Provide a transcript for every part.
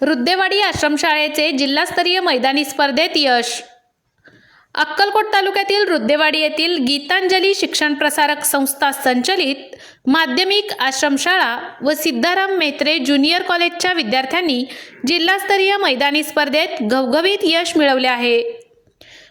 रुद्देवाडी आश्रमशाळेचे जिल्हास्तरीय मैदानी स्पर्धेत यश. अक्कलकोट तालुक्यातील रुद्देवाडी येथील गीतांजली शिक्षण प्रसारक संस्था संचलित माध्यमिक आश्रमशाळा व सिद्धाराम मेत्रे ज्युनियर कॉलेजच्या विद्यार्थ्यांनी जिल्हास्तरीय मैदानी स्पर्धेत घवघवीत यश मिळवले आहे.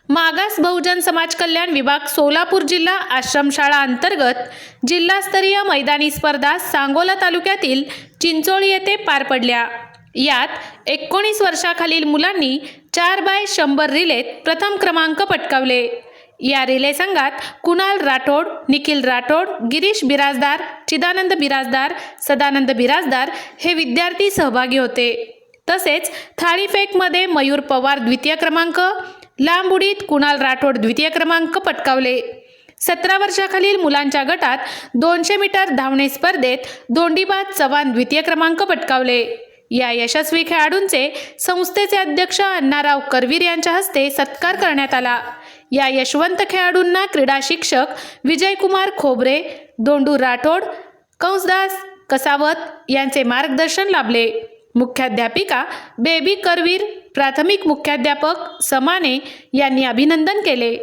मागास बहुजन समाज कल्याण विभाग सोलापूर जिल्हा आश्रमशाळा अंतर्गत जिल्हास्तरीय मैदानी स्पर्धा सांगोला तालुक्यातील चिंचोळी येथे पार पडल्या. यात एकोणीस वर्षाखालील मुलांनी चार बाय शंभर रिलेत प्रथम क्रमांक पटकावले. या रिले संघात कुणाल राठोड निखिल राठोड गिरीश बिराजदार चिदानंद बिराजदार सदानंद बिराजदार हे विद्यार्थी सहभागी होते. तसेच थाळीफेकमध्ये मयूर पवार द्वितीय क्रमांक लांब उडीत कुणाल राठोड द्वितीय क्रमांक पटकावले. सतरा वर्षाखालील मुलांच्या गटात दोनशे मीटर धावणे स्पर्धेत दोंडीबाद चव्हाण द्वितीय क्रमांक पटकावले. या यशस्वी खेळाडूंचे संस्थेचे अध्यक्ष अण्णाराव करवीर यांच्या हस्ते सत्कार करण्यात आला. या यशवंत खेळाडूंना क्रीडा शिक्षक विजयकुमार खोबरे दोंडू राठोड कंसदास कसावत यांचे मार्गदर्शन लाभले. मुख्याध्यापिका बेबी करवीर प्राथमिक मुख्याध्यापक समाने यांनी अभिनंदन केले.